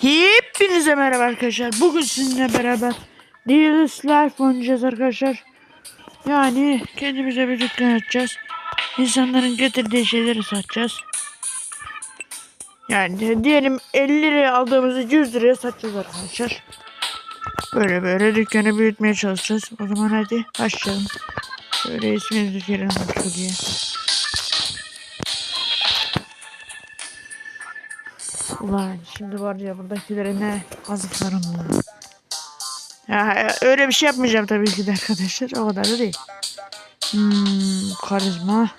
Hepinize merhaba arkadaşlar. Bugün sizinle beraber Dealers Life oynayacağız arkadaşlar. Yani kendimize bir dükkan açacağız. İnsanların getirdiği şeyleri satacağız. Yani diyelim 50 liraya aldığımızı 100 liraya satacağız arkadaşlar. Böyle böyle dükkanı büyütmeye çalışacağız. O zaman hadi başlayalım. Şöyle isminizi girin diye. Ulan şimdi var ya buradakilere ne kazıklarım var. Ya öyle bir şey yapmayacağım tabii ki de arkadaşlar. O kadar da değil. Hmm, karizma.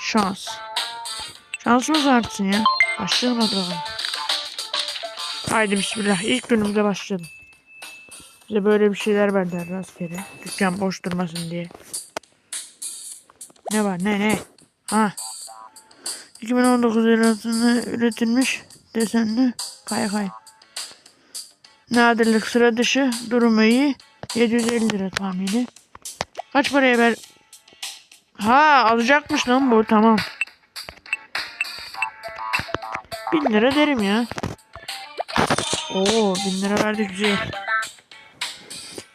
Şans. Şansımız artsın ya. Başlayalım hadi. Haydi bismillah. İlk günümüzde başlayalım. Bize böyle bir şeyler verdiler rastgele. Dükkan boş durmasın diye. Ne var ne ne? Ha 2019 yılında üretilmiş desenli kaykay. Nadirlik sıra dışı durumu iyi. 750 lira tahmini. Kaç paraya ver? Ha alacakmış lan bu tamam. 1000 lira derim ya. Oo 1000 lira verdik güzel.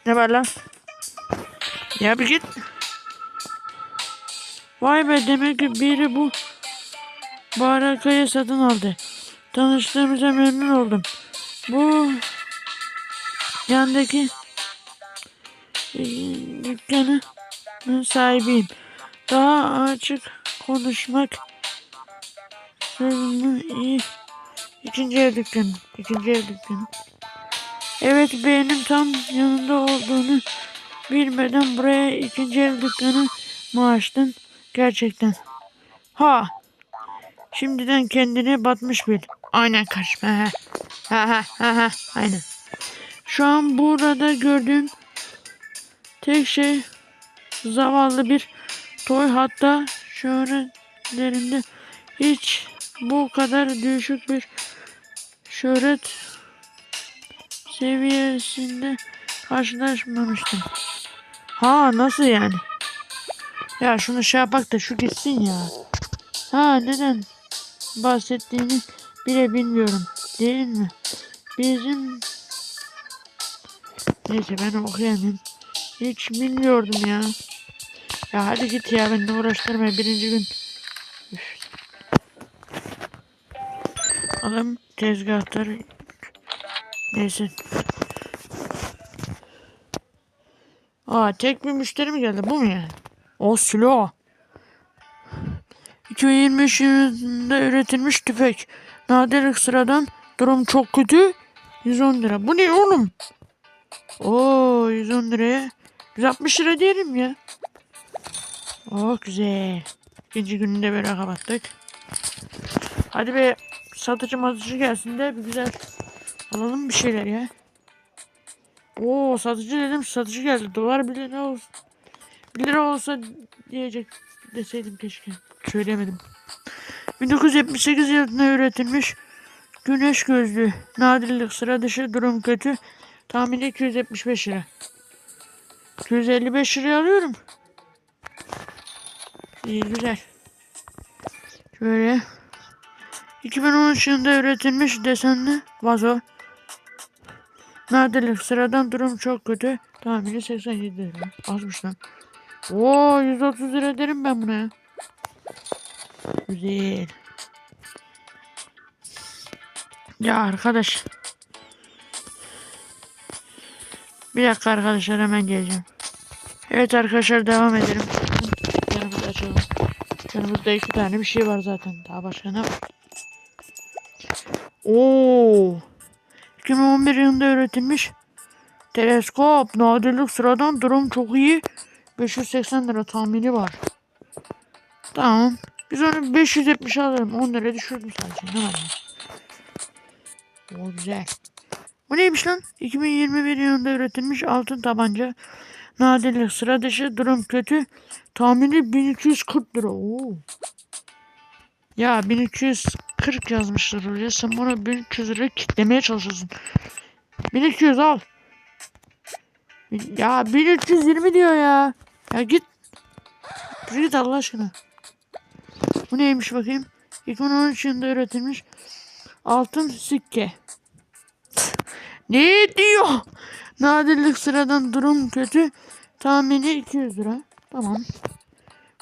Ne var lan? Ya bir git. Vay be demek ki biri bu Barakayı satın aldı. Tanıştığımıza memnun oldum. Bu yandaki e, dükkanın sahibiyim. Daha açık konuşmak sözümü iyi. İkinci ev dükkanı. İkinci ev dükkanı. Evet benim tam yanında olduğunu bilmeden buraya ikinci ev dükkanı mı açtın? Gerçekten. Ha Şimdiden kendini batmış bil. Aynen karışma. Ha ha ha ha. Aynen. Şu an burada gördüğüm tek şey zavallı bir toy hatta şöhretlerinde hiç bu kadar düşük bir şöhret seviyesinde karşılaşmamıştım. Ha nasıl yani? Ya şunu şey yapak da şu gitsin ya. Ha neden bahsettiğini bile bilmiyorum. Değil mi? Bizim Neyse ben okuyamam. Hiç bilmiyordum ya. Ya hadi git ya beni uğraştırma birinci gün. Üf. Adam tezgahtar. Neyse. Aa tek bir müşteri mi geldi bu mu yani? O silo. 2023 yılında üretilmiş tüfek. Nadir sıradan. Durum çok kötü. 110 lira. Bu ne oğlum? Oo 110 liraya. 160 lira diyelim ya. Oh güzel. İkinci gününde böyle kapattık. Hadi be satıcı matıcı gelsin de bir güzel alalım bir şeyler ya. Oo satıcı dedim satıcı geldi. Dolar bile ne olsun. 1 lira olsa diyecek deseydim keşke. Söylemedim. 1978 yılında üretilmiş güneş gözlüğü. Nadirlik sıra dışı durum kötü. Tahmini 275 lira. 255 liraya alıyorum. İyi güzel. Şöyle. 2013 yılında üretilmiş desenli vazo. Nadirlik sıradan durum çok kötü. Tahmini 87 lira. Azmış lan. Oo 130 lira derim ben buna ya. Güzel. Ya arkadaş. Bir dakika arkadaşlar hemen geleceğim. Evet arkadaşlar devam edelim. Yanımızda açalım. Yanımızda iki tane bir şey var zaten. Daha başka ne var? Oo. 2011 yılında üretilmiş teleskop. Nadirlik sıradan durum çok iyi. 580 lira tahmini var. Tamam. Biz onu 570 alırım. 10 lira düşürdüm sadece. Ne var? O güzel. Bu neymiş lan? 2021 yılında üretilmiş altın tabanca. Nadirlik sıra dışı durum kötü. Tahmini 1240 lira. Oo. Ya 1240 yazmışlar oraya. Sen bana 1300 lira kitlemeye çalışıyorsun. 1200 al. Ya 1320 diyor ya. Ya git. Git Allah aşkına. Bu neymiş bakayım? 2013 yılında üretilmiş Altın sikke. ne diyor? Nadirlik sıradan durum kötü. Tahmini 200 lira. Tamam.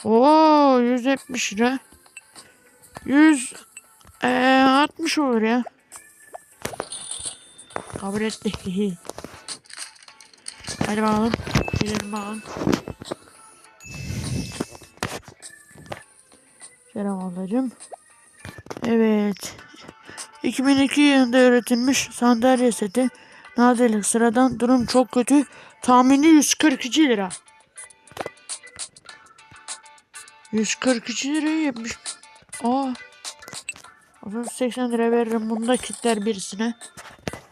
Oo 170 lira. 100 eee 60 olur ya. Kabul etti. Hadi bakalım. Gidelim bakalım. Selam ablacığım. Evet. 2002 yılında üretilmiş sandalye seti. Nadirlik sıradan durum çok kötü. Tahmini 142 lira. 142 lira yapmış. Aa. O zaman 80 lira veririm. Bunu da kitler birisine.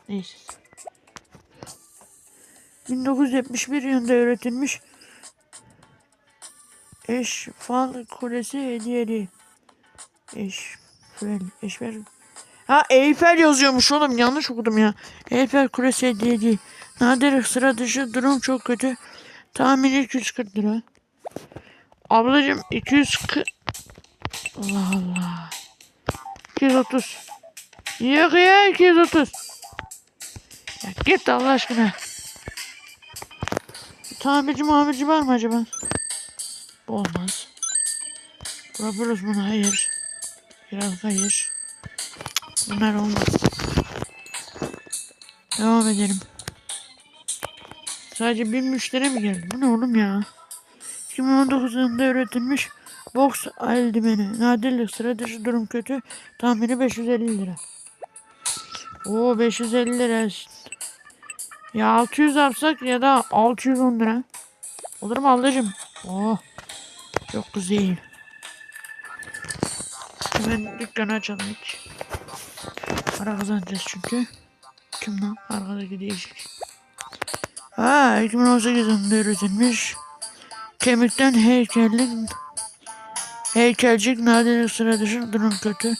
Neyse. 1971 yılında üretilmiş Eşfal Kulesi hediyeli. Eşfel, Eşfel. Ha Eyfel yazıyormuş oğlum yanlış okudum ya. Eyfel Kulesi hediyeli. Nadir sıra dışı durum çok kötü. Tahmini 240 lira. Ablacım 240 Allah Allah. 230. Yok ya 230. Ya git Allah aşkına. Tamirci mamirci var mı acaba? Olmaz. Bırakırız bunu hayır. Biraz hayır. Bunlar olmaz. Devam edelim. Sadece bir müşteri mi geldi? Bu ne oğlum ya? 2019 yılında üretilmiş box eldiveni. Nadirlik sıra dışı durum kötü. Tahmini 550 lira. Oo 550 lira. Ya 600 yapsak ya da 610 lira. Olur mu ablacım? Oh. Çok güzel. Hemen dükkanı açalım hiç. Para kazanacağız çünkü. Kim lan? Arkadaki değişik. Ha 2018 yılında üretilmiş. Kemikten heykellik heykelcik nadir sıra dışı durum kötü.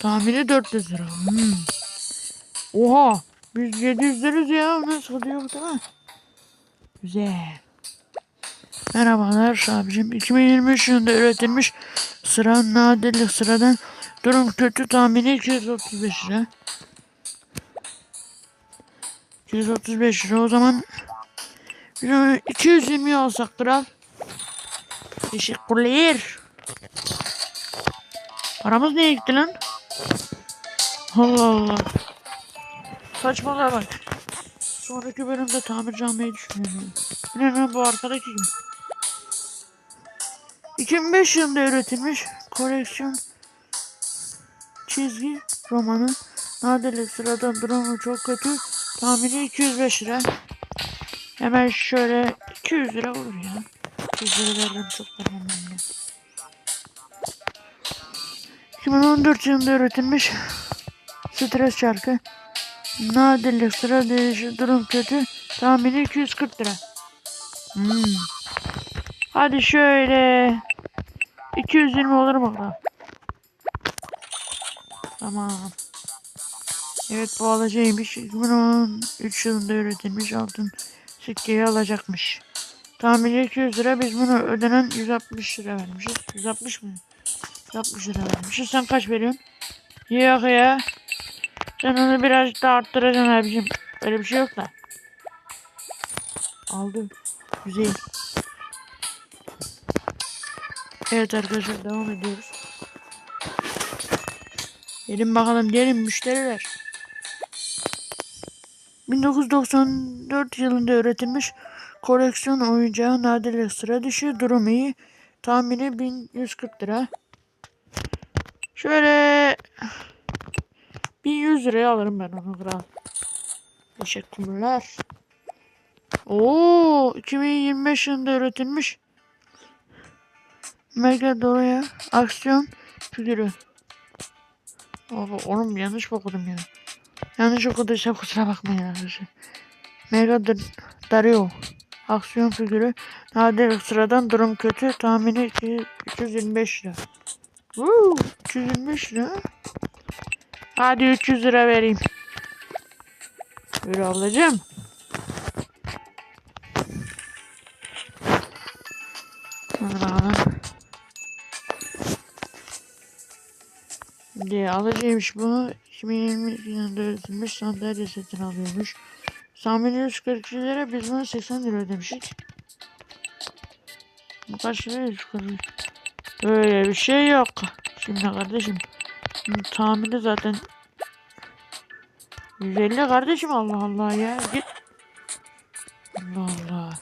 Tahmini 400 lira. Hmm. Oha. Biz 700 lirız ya. Nasıl yok değil mi? Güzel. Merhabalar abicim. 2023 yılında üretilmiş sıra nadirlik sıradan durum kötü tahmini 235 lira. 235 lira o zaman 220 alsak kral. Teşekkürler. Paramız neye gitti lan? Allah Allah. Saçmalığa bak. Sonraki bölümde tamirci almayı düşünüyorum. Ne bu arkadaki kim? 2005 yılında üretilmiş koleksiyon çizgi romanı. Nadirlik sıradan durumu çok kötü. Tahmini 205 lira. Hemen şöyle 200 lira olur ya. 200 lira veririm çok tamam ben. 2014 yılında üretilmiş stres şarkı. Nadirlik sıra dışı durum kötü. Tahmini 240 lira. Hmm. Hadi şöyle. 220 olur mu bakalım? Tamam. Evet bu alacağıymış. 2013 yılında üretilmiş altın sikkeyi alacakmış. Tahmini 200 lira biz bunu ödenen 160 lira vermişiz. 160 mı? 160 lira vermişiz. Sen kaç veriyorsun? Yok ya. Sen onu birazcık daha arttıracaksın abicim. Öyle bir şey yok da. Aldı. Güzel. Evet arkadaşlar devam ediyoruz. Gelin bakalım gelin müşteriler. 1994 yılında üretilmiş koleksiyon oyuncağı nadirlik sıra dışı durum iyi. Tahmini 1140 lira. Şöyle 1100 liraya alırım ben onu kral. Teşekkürler. Oo 2025 yılında üretilmiş Mega Doroya aksiyon figürü. Oha, oğlum yanlış okudum ya? Yanlış okuduysam kusura bakmayın arkadaşlar. Mega Dar Dario aksiyon figürü. Nadir sıradan durum kötü. Tahmini 325 lira. Woo, 325 lira. Hadi 300 lira vereyim. Buyur ablacığım. Hadi bakalım. Hadi alıcıymış bu. 2020 yılında üretilmiş sandalye satın alıyormuş. Tahmini 142 lira biz buna 80 lira ödemiştik. Bu kaç lira 142? Öyle bir şey yok. Şimdi kardeşim. Tahmini zaten 150 kardeşim Allah Allah ya. Git. Allah Allah.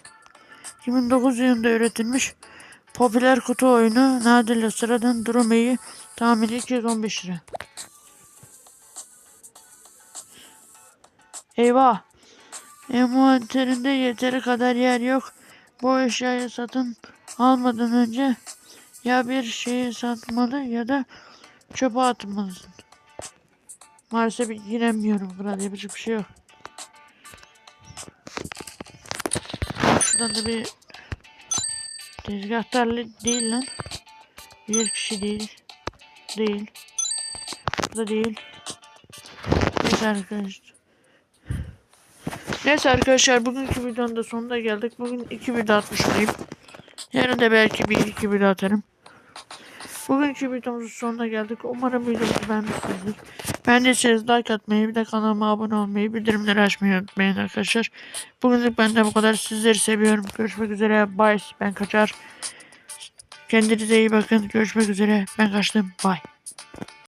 2009 yılında üretilmiş popüler kutu oyunu Nadir'le sıradan durum iyi tahmini 215 lira. Eyvah. Envanterinde yeteri kadar yer yok. Bu eşyayı satın almadan önce ya bir şeyi satmalı ya da çöpe atmalısın. Maalesef giremiyorum burada yapacak bir şey yok. Şuradan da bir tezgahtarlı değil lan. Bir kişi değil. Değil. Bu da değil. Neyse arkadaşlar. Neyse arkadaşlar bugünkü videonun da sonuna geldik. Bugün iki video atmış olayım. Yarın da belki bir iki video atarım. Bugünkü videomuzun sonuna geldik. Umarım videomuzu beğenmişsinizdir. Beğendiyseniz like atmayı, bir de kanalıma abone olmayı, bildirimleri açmayı unutmayın arkadaşlar. Bugünlük benden bu kadar. Sizleri seviyorum. Görüşmek üzere. Bye. Ben kaçar. Kendinize iyi bakın. Görüşmek üzere. Ben kaçtım. Bye.